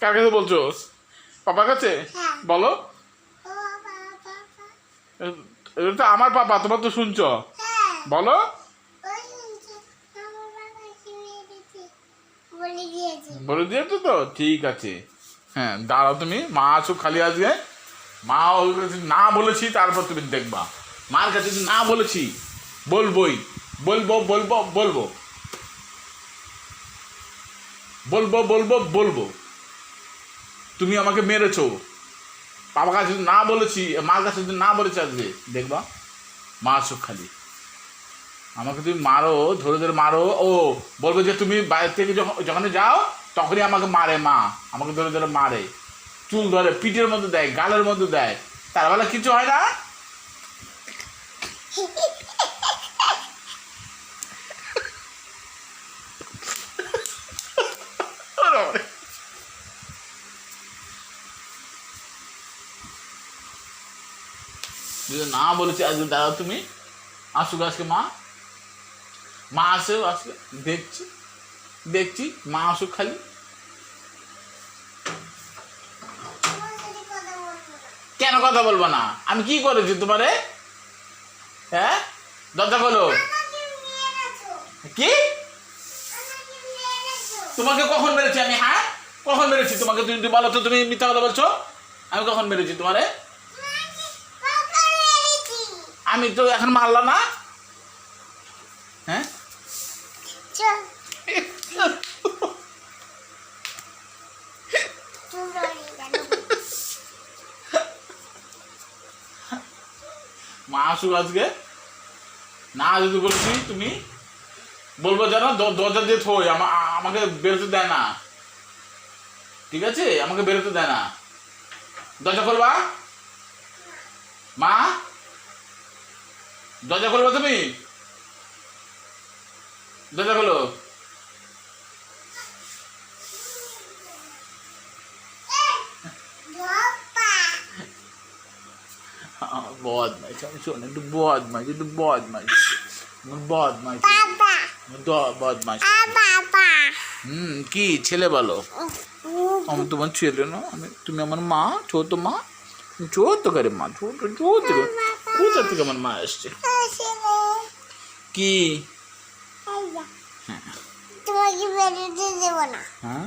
কার কাছে বলছো? পাপার কাছে? হ্যাঁ। বলো। এটা তো আমার পাপা তোমার তো শুনছো। হ্যাঁ। বলো। বলে দিয়েছ। তো? ঠিক আছে। হ্যাঁ দাঁড়াও তুমি। মা আসো খালি আজকে। মা ওর কাছে না বলেছি তারপর তুমি দেখবা। মার কাছে যদি না বলেছি বলবোই। বলব বলব বলব। বলব বলব বলব। তুমি আমাকে মেরেছো। বাবার কাছে না বলেছি, মার কাছে যদি না বলেছি আজকে, দেখবা, মা আসুক খালি। আমাকে তুমি মারো, ধরে ধরে মারো। ও, বলব যে তুমি বাইরে থেকে যখন যখন যাও, তখনই আমাকে মারে মা। আমাকে ধরে ধরে মারে। চুল ধরে, পিঠের মধ্যে দেয়, গালের মধ্যে দেয়। তার কিছু হয় না। যদি না বলেছি আজকে দাঁড়াও তুমি আসুক আজকে মা। মা আসেও আজকে দেখছি দেখছি মা আসুক খালি। কেন কথা বলব না? আমি কি করেছি তোমারে? হ্যাঁ? দরজা খোলো। কি? তোমাকে কখন মেরেছি আমি হ্যাঁ? কখন মেরেছি তোমাকে? তুমি বলো তো, তুমি মিথ্যা কথা বলছো? আমি কখন মেরেছি তোমারে? আমি তো এখন মারলাম না। হ্যাঁ? মা আসুক আজকে। না যদি বলছি, তুমি বলব যেন দরজা দিয়ে থই আমাকে বেরোতে দেয় না। ঠিক আছে? আমাকে বেরোতে দেয় না। দরজা খুলবা? মা? দরজা খুলবা তুমি? দরজা খোলো। ধপা বদমাইশ, আমি শোন, একটু বদমাইশ একটু বদমাইশ। বদমাইশ। বাবা। হুম কি ছেলে বলো? আমি তোমার ছেলে না আমি তুমি আমার মা ছোট মা ছোট করে মা ছোট ছোট কোথা থেকে আমার মা এসছে? কি? হ্যাঁ।